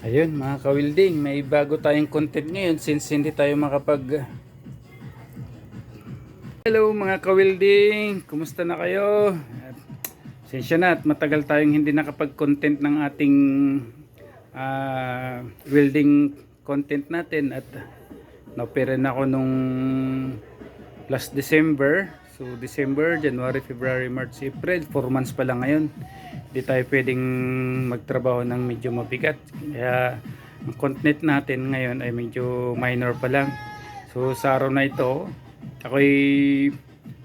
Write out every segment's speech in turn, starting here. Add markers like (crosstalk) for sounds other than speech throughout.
Ayun mga kawilding, may bago tayong content ngayon since hindi tayo makapag... Hello mga kawilding, kumusta na kayo? At, Sensya na at matagal tayong hindi nakapag-content ng ating ah, welding content natin at na-opera na ako nung last December. So December, January, February, March, April, 4 months pa lang ngayon. Hindi tayo pwedeng magtrabaho ng medyo mabigat. Kaya ang content natin ngayon ay medyo minor pa lang. So sa araw na ito, ako'y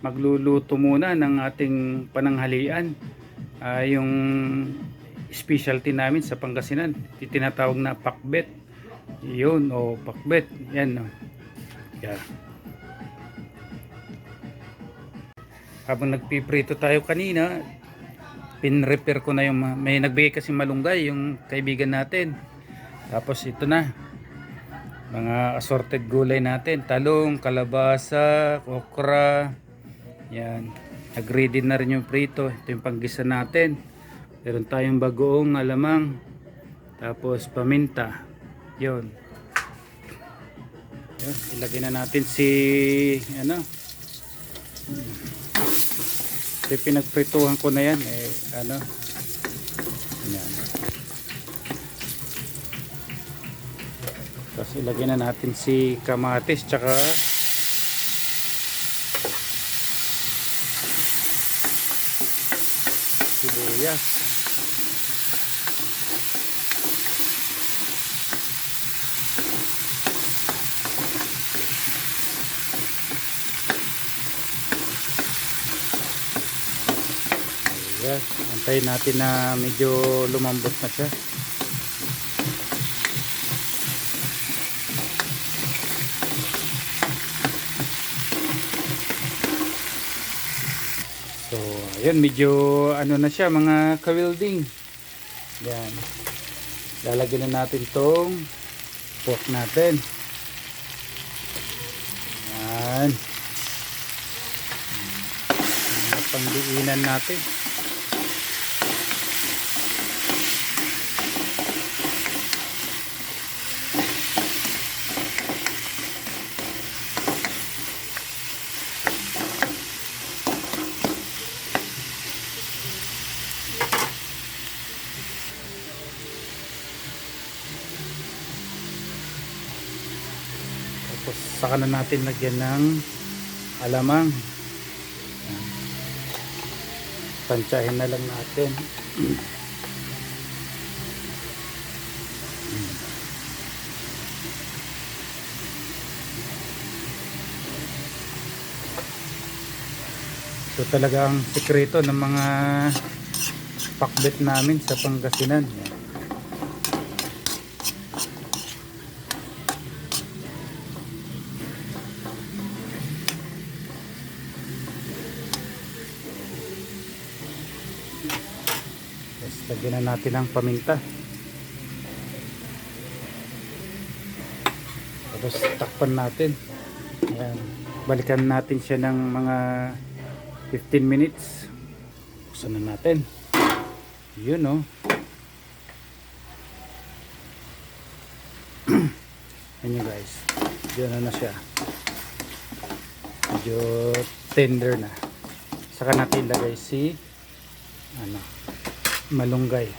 magluluto muna ng ating pananghalian. Ah, yung specialty namin sa Pangasinan, tinatawag na pakbet. Yun, o pakbet. Yan, no. Yeah. Habang nagpiprito tayo kanina, pin-repair ko na yung ma- may nagbigay kasi malunggay yung kaibigan natin. Tapos ito na. Mga assorted gulay natin, talong, kalabasa, okra. Yan. Nag-ready na rin yung prito. Ito yung panggisa natin. Meron tayong bagoong alamang. Tapos paminta. Yun. Yun. Ilagay na natin si ano. Yung pinagprituhan ko na yan. Eh, ano. Yan. Tapos ilagay na natin si kamatis tsaka sibuyas. Ayan, antayin natin na medyo lumambot na siya. So, ayan, medyo ano na siya, mga ka-welding. Yan. Lalagyan na natin tong pork natin. Yan. Mga pangdiinan natin. Saka na natin lagyan ng alamang. Tansyahin na lang natin. Ito talaga ang sekreto ng mga pakbet namin sa Pangasinan. Lagyan na natin ang paminta. Tapos takpan natin. Ayan. Balikan natin siya ng mga 15 minutes. Buksan na natin. Yun oh. (clears throat) Ayan yun guys. Diyan na na siya. Medyo tender na. Saka natin ilagay si ano malunggay.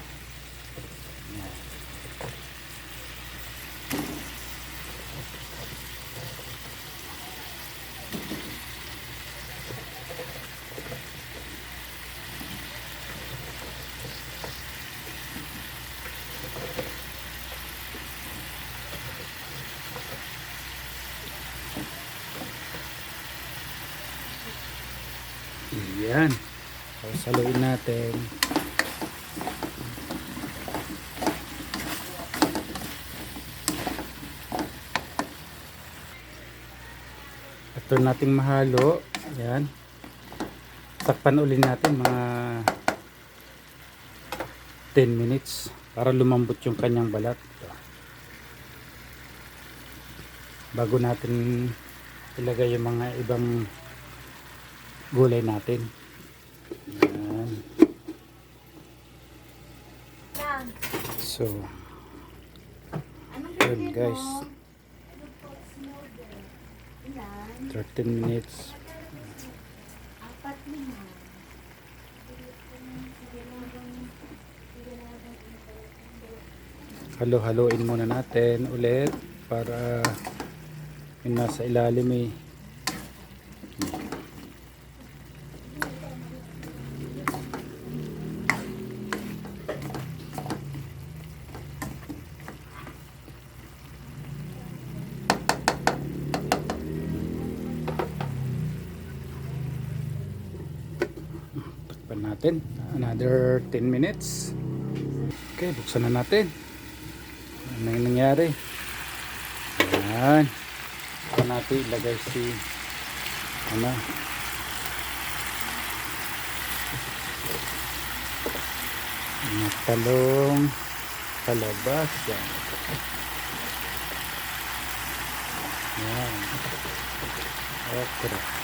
Yan. Yan. So, saluin natin. Ito nating mahalo. Yan. Takpan uli natin mga 10 minutes para lumambot yung kanyang balat. Bago natin ilagay yung mga ibang gulay natin. Yan. So, Yun guys. 13 minutes. Apat lima. Halo-haloin muna natin ulit para yung nasa ilalim eh. Another 10 minutes. Okay, buksan na natin. Ano yung nangyari? Ayan. Ito natin ilagay si ano talong palabas yan. Yan. Okra.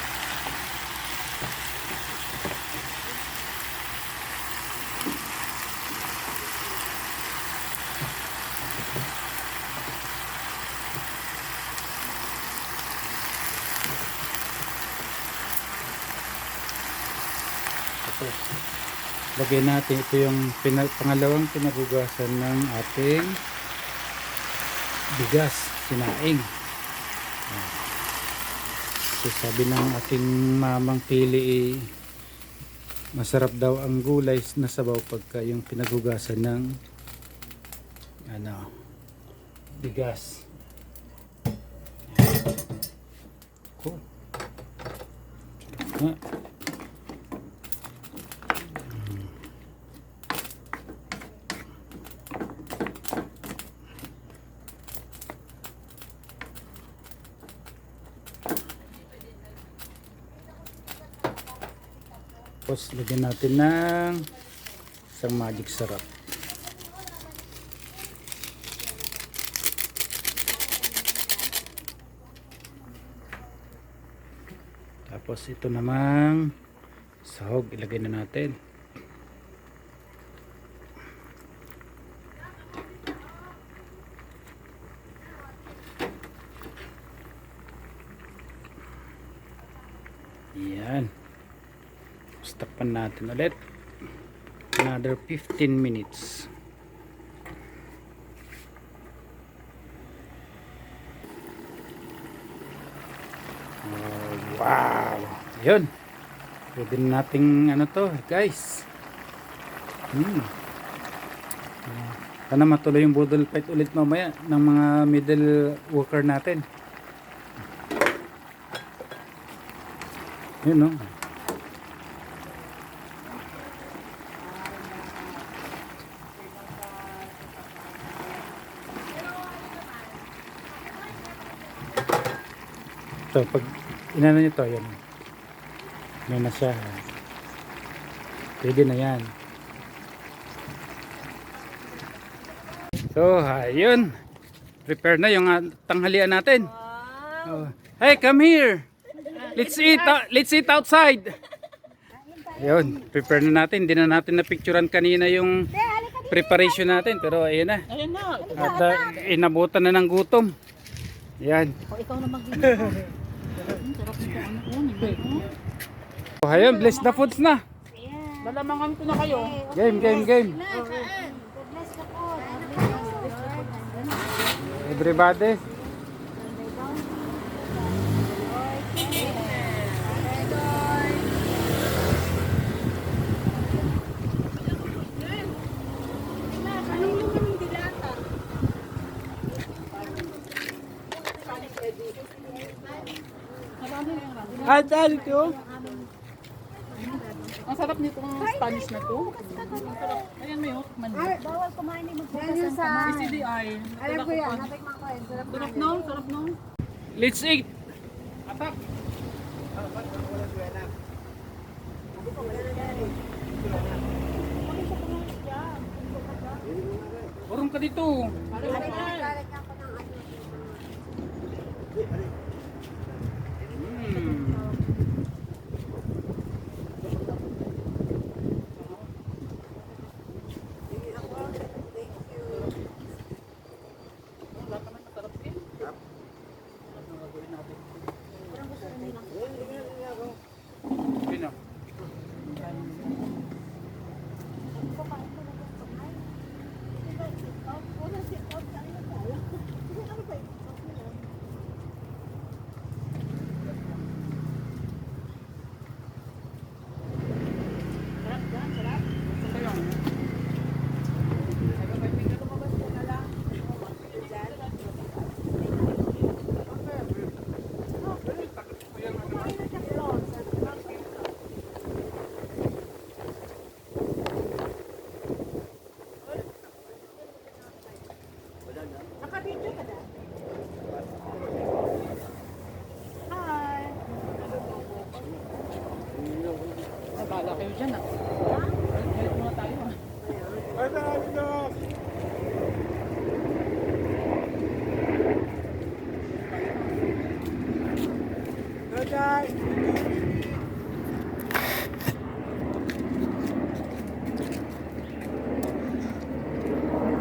Tapos, lagay natin ito yung pina, pangalawang pinagugasan ng ating bigas, sinaing. So, sabi ng ating mamang pili eh, masarap daw ang gulay na sabaw pagka yung pinagugasan ng ano, bigas. Cool. Ah. Tapos lagyan natin ng isang magic sarap. Tapos ito namang sahog ilagay na natin. Yan. Stopan natin ulit. Another 15 minutes. Oh, wow! Yun. Pwede na nating ano to, guys. Hmm. Sana matuloy yung budol fight ulit mamaya ng mga middle worker natin. Yun no. So, pag inano nyo to, yan. Ano na siya. Pwede na yan. So, ayun. Prepare na yung ah, tanghalian natin. Oh. Hey, come here. Let's eat. let's eat outside. Ayun, prepare na natin. Hindi na natin na-picturean kanina yung preparation natin. Pero ayun na. At ah, inabutan na ng gutom. Yan. O, ikaw na mag-ginawa. (laughs) Oh, ayun, bless the foods na. Lalamangan ko na kayo. Game, game, game. Bless ka po. Ah, dali ko. Ang sarap nitong Spanish na to. Ayan may hook man. Bawal kumain ng magbukas sa... CDI. Alam ko yan. Natikman ko yan. Sarap Sarap no? Sarap no? Let's eat. Atak. Urong ka dito. Galit nga ako (laughs) ng ano. Hmm. Bahala kayo dyan ah. Balik muna tayo ah.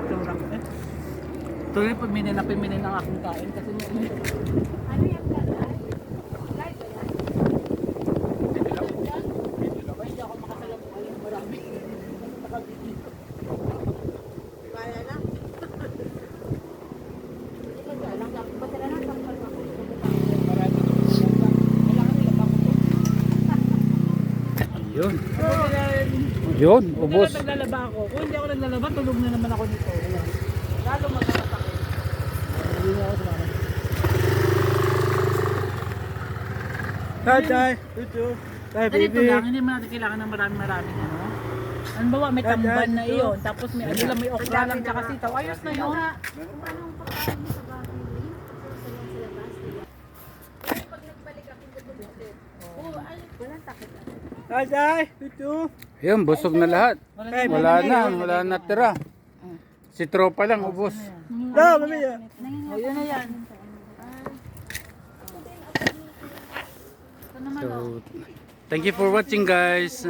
Tulak eh. Tuloy paminin na paminin ang aking kain kasi may Ano yan? Live ba yan? Hindi ako makasalamuhan ng marami. Kaya na. Ba't na lang takpan mo ako? Marami Kailangan nila ba ko? Ayun. Yun, ubos. Hindi naglalaba ako. Kung hindi ako naglalaba, tulog na naman ako nito. Lalo magkakasakit. Hindi na ako sumama. Hi. Ito. Hi, Ganito baby. lang, hindi mo natin kailangan ng marami-marami ano. Ano ba, may tamban na iyon. Tapos may ano lang, may okra lang tsaka sitaw. Ayos na yun. Kung anong pagkain mo sa bahay, sasayaw sa labas. Pag nagbalik ako Oo, ay, walang takot. Jai. Ito. Ayun, busog na lahat. Wala na, wala na tira. Si tropa lang, ubos. No, mami. O, yun na yan. So, thank you for watching guys.